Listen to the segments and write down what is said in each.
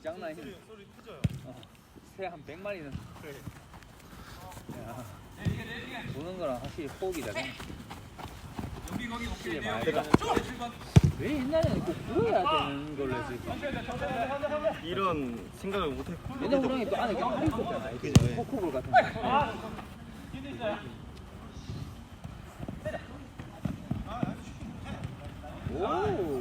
소리 장난 아니야. 소리 크죠? 새한 100마리는. 야. 보는 거랑 확실히 호흡이 다르네. 확실히 많이 됐다. 왜 옛날에는 꼭 불어야 되는 걸로 했을까? 이런 생각을 못해. 옛날 호랑이 또 안에 껴 있었잖아. 그죠, 예. 코코볼 같은 거. 오.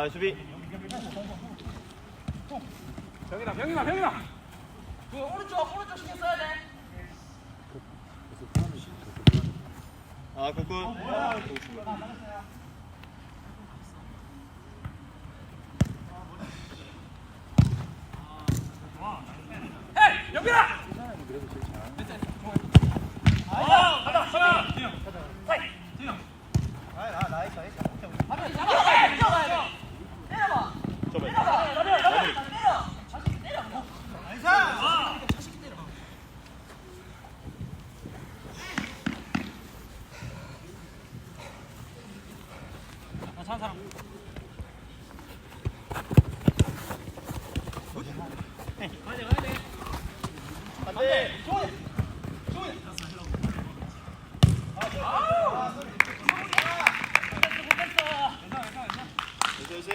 아 수비. 병이다 병이다 병이다 그 오른쪽 오른쪽 신경 써야 돼아 국군. 헤이 영빈아 이 사람이 그래도 제일 잘하는 아 가자 가자 헤이 저번. 조심.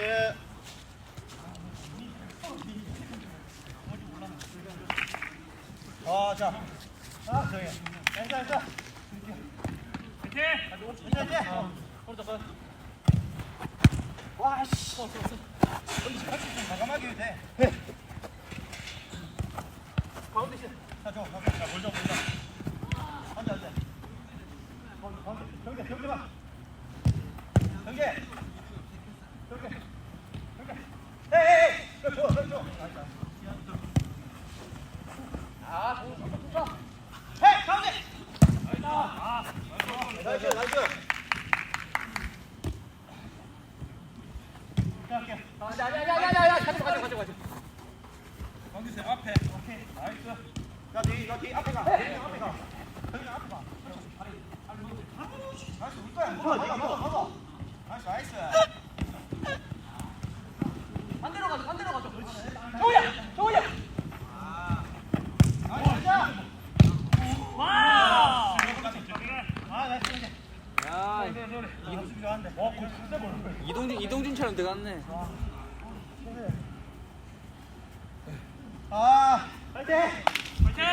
아, 자. 아, 저기. 괜찮아, 괜찮아. 화이팅 괜찮아, 괜찮아. 오른쪽 건. 와, 씨. 여기 같이 좀 과감하게 돼. 가운데 있어. 자, 줘. 가운데. 자, 몰자, 몰자. 앉아, 앉아. 가운데, 가운데. 경계, 경계 봐. 경계. 경계. 경계. 에이, 에이, 에이. 줘, 줘, 줘. 아, 좋아, 좋아, 좋아. 헤이, 가운데. 나이스, 나이스. 이동진 이동진처럼 들어갔네. 아, 파이팅! 화이팅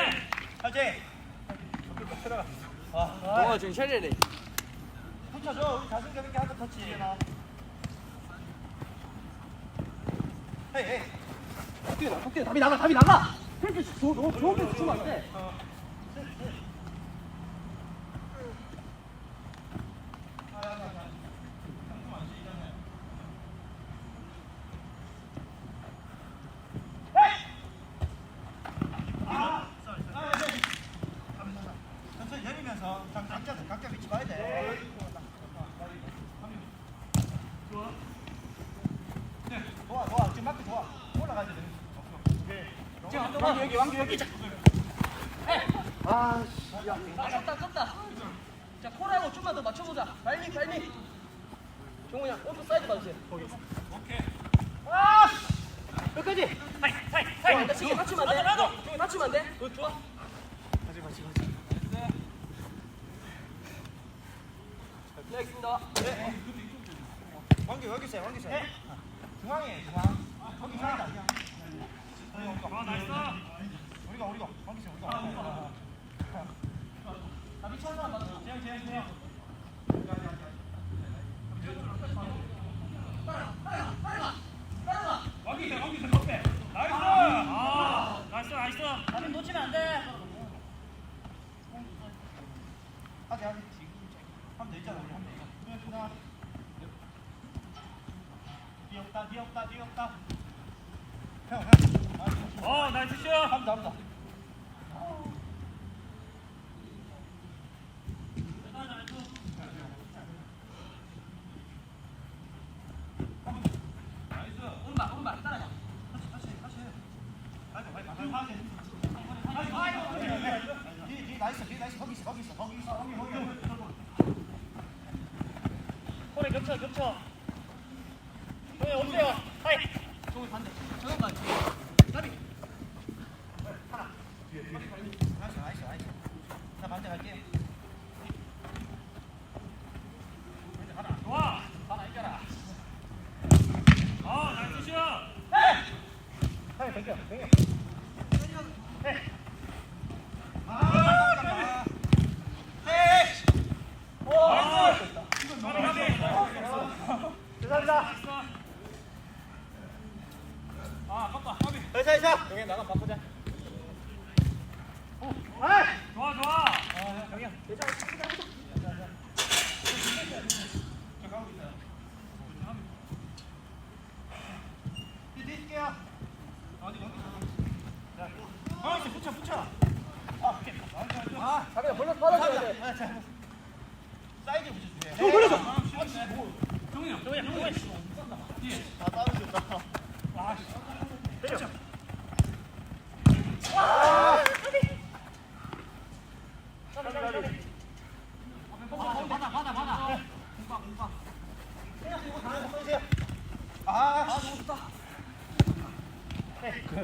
파이팅! 아, 동아 좀 차려래. 붙여줘. 우리 자신감 있게 한번 터치. 헤이, 헤이. 톡뛰어, 톡뛰어. 답이 나가, 답이 나가. 너 좋은 패스 주면 안 돼. 천천히 내리면서 각- 각자 각자 위치 봐야 돼. 좋아 좋아 지금 맞고 좋아 올라가야 돼. 지금 여기 왕기 여기. 아 씨. 야. 아, 쳤다, 쳤다. 자, 코라고 좀만 더 맞춰보자. 발미, 발미. 형, 오른쪽 사이드 봐주세요. 거기. 아! 끝까지. 하이 하이 어, 하이 지금 맞추면 안 돼. 나도 어, 종훈이 맞추면 안 돼. 그, 좋아. 가지 가지 가지. 네, 알겠습니다. 왕기 여기 있어요 왕기 있어요. 중앙에 중앙. 거기 중앙이다. 아 나이스 우리가 아. 뒤없다 뒤없다 뒤없다. 어 나이스 슛 다시 다시. 뒤, 뒤, 나이스, 뒤, 나이스. 거기 있어, 거기 있어, 거기 있어, 거기, 거기. 코레 겹쳐 겹쳐 형이 없어요 하이 종이 반대 저건 반대 나비 나이스, 나이스, 나이스. 나 반대 갈게. 여기 나가 바꾸자. 좋아 좋아. 뒤, 뒤, 뛸게요. 자비야 벌려 받아줘야 돼 사이즈 붙여주세요.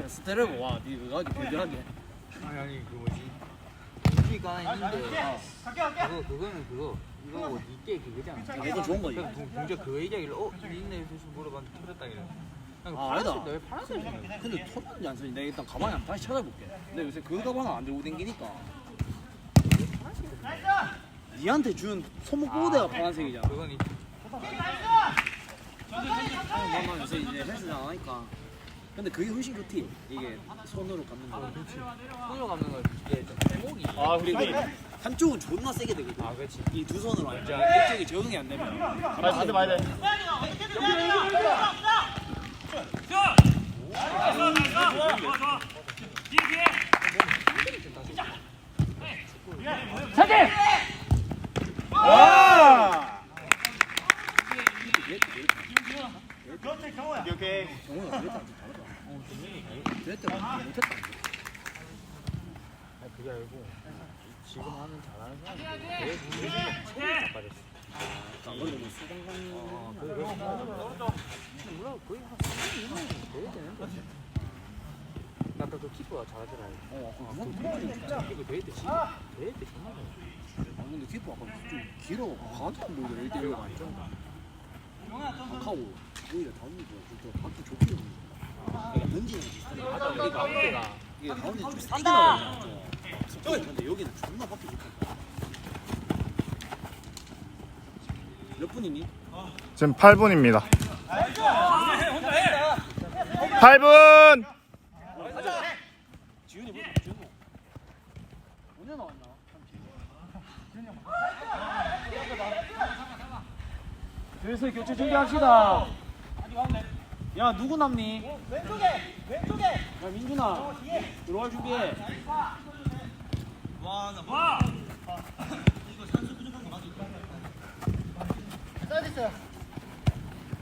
스테레고 와, 니 그거 가지고 별별한데. 아니 아니 그 뭐지 우리가 있는데, 아, 갈게, 갈게. 그거 그거는 그거 이거 니께 그거잖아. 이거 좋은 거지. 그냥 동- 동작 그거 얘기하길래 어? 있네 해서 물어봤는데 털었다 이래 아, 아니다. 근데 털었는지 안 쓰니? 내가 일단 가방에 한번 다시 찾아볼게. 근데 요새 그 가방은 안 들고 댕기니까. 니한테 준 손목 보호대가 파란색이잖아. 그건 있지 난 요새 이제 헬스장 안 하니까. 근데 그게 훨씬 좋지. 이게 손으로 감는 거. 손으로 감는 거 이게 제목이 아 그리고 한쪽은 존나 세게 되거든. 아 그렇지 이 두 손으로 하니까 이쪽이 적응이 안 되면. 봐야 반대 돼 와! 그렇지, 경호야. 어. 아니 그게 아니고 지금 하는 잘하는 사람이 되게 체력이 빠졌어 안 그래도 뭐 수당 가는 어 그래 그래 몰라 거의 한 3년 되게 되는데 아까 그 키퍼가 잘하더라. 어, 어, 그건 그건 키퍼 대회 때 진짜 대회 때 정말 잘해. 아 근데 키퍼 아까 좀 길어. 안 보이더라 1대 1가 아니죠 카카오 오히려 다운이 좀 밖에 좋게 이게 던지는 게 비슷해 맞아 우리 가운데가. 이게 다운이 좀 세게 나가잖아 좀 근데 여기는 존나 밖에 좋다. 몇 분이니? 지금 8분입니다. 8분! 지훈이 뭐 지훈 언제 나왔나? 그래서 교체 준비합시다 야 누구 남니? 왼쪽에, 왼쪽에. 야 민준아 들어갈 준비해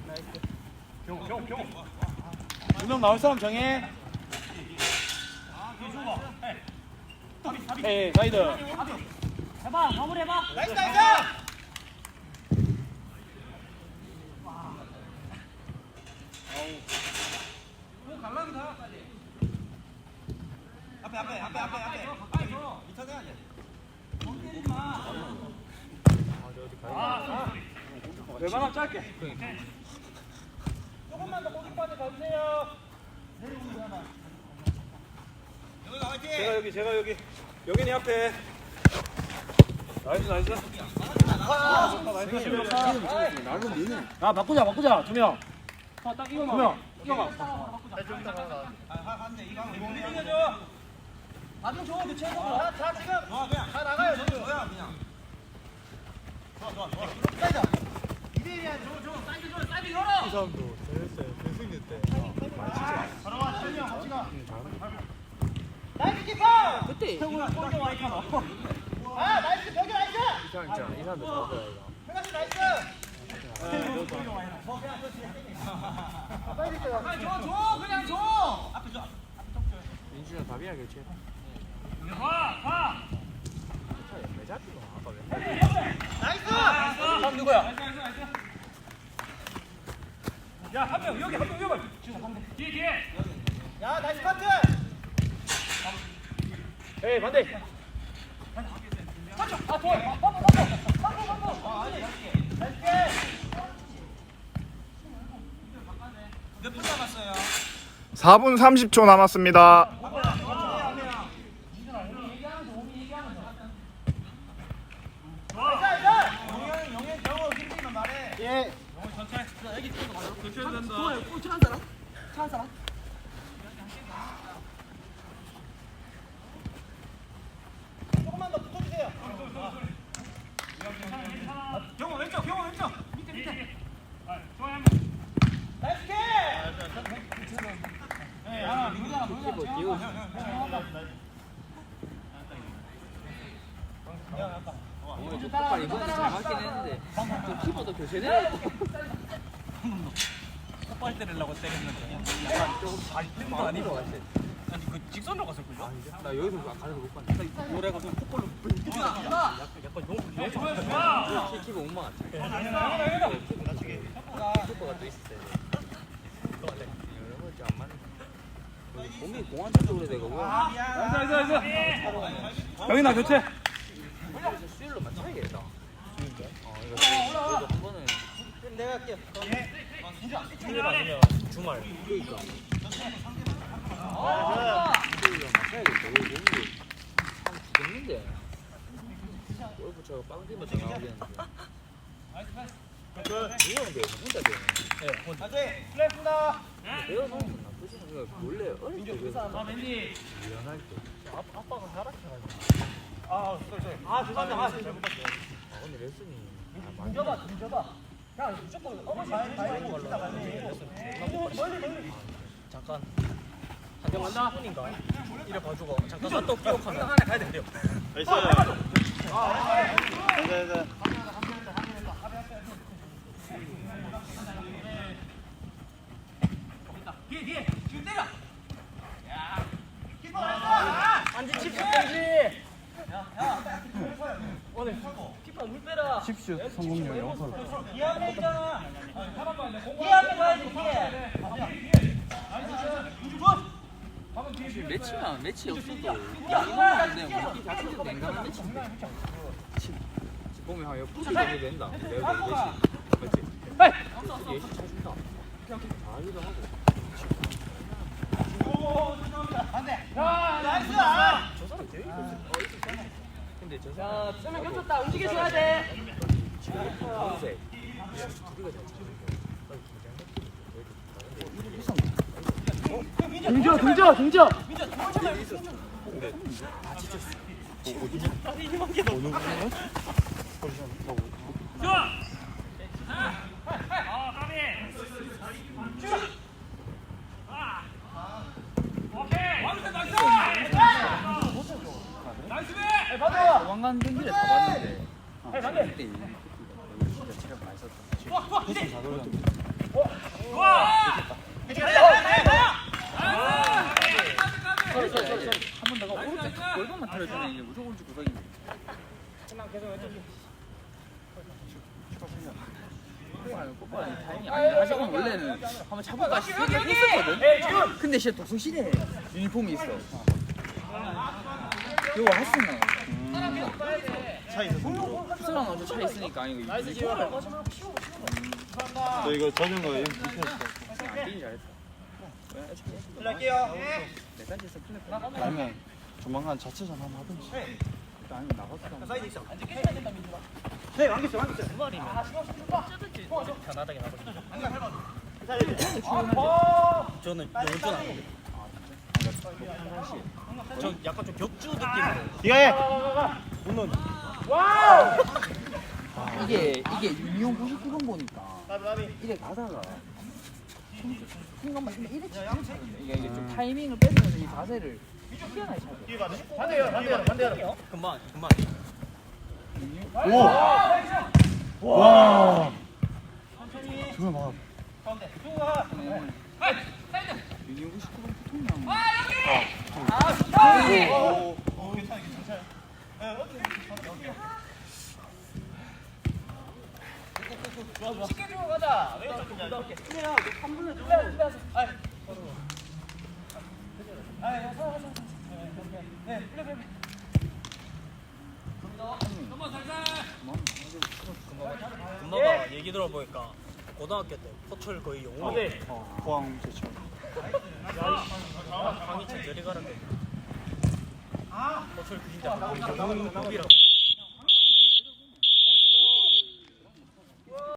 사이드 두명 나올 사람 정해 에이 사이드 해봐 마무리 해봐 나이스, 나이스. 앞에, 앞에, 앞에, 앞에, 앞에. 밑에 내야 돼. 웬만하면 짧게. 조금만 더 고집까지 가주세요. 여기 나와있지? 제가 여기 제가 여기 여기니 앞에. 나이스 나이스. 아 바꾸자 바꾸자 두명 딱 이거 두명 이거만 나중 줘 교체해서 자, 자, 지금. 다 나가요, 지금. 그냥. 좋아, 좋아, 좋아. 사이드. 이대리야, 줘, 줘. 사이드 줘, 사이드 열어. 이 사람도 대회 대승률 때 걸어와, 준이 형, 같이 가. 나이스 키퍼! 그때 골대 많이 타나 아, 나이스, 벽이 나이스! 이 사람 있잖아 이 사람도 잘하더라 이거 회가씨 나이스! 아니 줘, 줘 그냥 줘 앞에 줘. 민준이 답이야 교체. 와 와. 왜 잡히노? 아까 왜? 다음 누구야? 야 나이스 파트 에이 반대. 몇분 남았어요 4분 30초 남았습니다. 용현 용현 경호 힘들면 말해 예. 동아야 차한 사람? 차한 사람? 조금만 더 붙어주세요 경호 왼쪽 경호 왼쪽 밑에 밑에 나이스 키퍼 기호. 오늘 좀 폭발 이번에 잘 맞긴 했는데 교체돼. 폭발 때리려고 때렸는데 약간 조금 아니고 같아. 아니 그 직선으로 갔을걸요? 나 여기서 가서 못 봤는데. 노래가 좀 폭발로 나. 키퍼가 못 막았지. 키퍼가 또 있었어야 돼. 여러 번째 안 맞는. 몸이 공안 쪽으로 되고. 영인아 교체. 그래서 수율로 맞춰야겠다. 어, 이거 그래도 한 번은 내가 할게요 주말. 그러니까. 몸이 참 죽겠는데. 골프 저거 빵 뛰면 더 나오겠는데. 돼. 혼자 돼. 나중에 플레이했습니다 내가 너무 나쁘지 않아. 원래 어릴 때 그래서 유연할 때. 아빠가 살았어가지고 아 쏘리 아 죄송합니다 아 잘못 봤어요 아 근데 레슨이 아, 등져봐 등져봐. 야 무조건 어머니 다행히 다행히 걸로 멀리 멀리 잠깐. 한정 간다. 10분인가? 이래 봐주고 잠깐 또 기억하면 하나 가야 된대요. 나이스. 네, 네. 뒤에 뒤에 지금 때려. 안지 칩스 땡지. 오늘 빼라. 칩슛 성공률 0%. 기합에 있잖아 기합에 가야지 기회 매치면 매치 없어도 이거만 되면 우리 자체도 냉정한 매치인데 보면 한 옆으로 정도 된다 내가 매치 맞지? 예시 쳐준다 자기도 하고. 나이스 저 사람 되게 있었어 어 있었어 근데 저야 사람 세명 겹쳤다. 움직여줘야 돼. 치는 등져 등져 등져. 도망 가는 경기를 다 봤는데. 그때 진짜 체력 많이 썼다 한번 내가 오른쪽 골반만 틀어주면 이제 무조건 오른쪽 구석인데 꽃바람 타이밍이 아니 사실 오늘 원래는 한번 차볼까 싶긴 했었거든. 근데 진짜 독서실에 유니폼이 있어. 이거 했었나 차 있어서. 풋살랑 어제 차 있으니까 아니 이거 유니폼을 저 이거 자전거 이렇게 붙여있어. 안 뛰니 잘했다 플레이할게요 내 단체에서 플랫폼 아니면 조만간 자체전 한번 하든지. 나가서 사이드 네 마리면 편하게 나거든요. 저는 약간 좀 격주 느낌으로 뒤에. 이게 이게 유니온 99번 보니까 이래 가다가 순간만 치는데 이게, 이게 좀 타이밍을 뺏으면서 이 자세를 희한하게 돼 반대요 반대요 반대요. 금방 금방. 오. 와. 정말 막 가운데. 보통이야. 아 오, 오, 괜 쉽게 주고 가자 왜 조금 잘 오케이 승민아 너 3분을 좀 빼야 돼 아이 아, 야, 서, 서, 서. 네, 오케이. 네, 플레이, 플레이. 금마가 얘기 들어보니까 고등학교 때 포철 거의 영웅이야. 어, 포항 제철. 강희철 저리 가는 데. 포철 그 진짜 거의 영웅급이라고.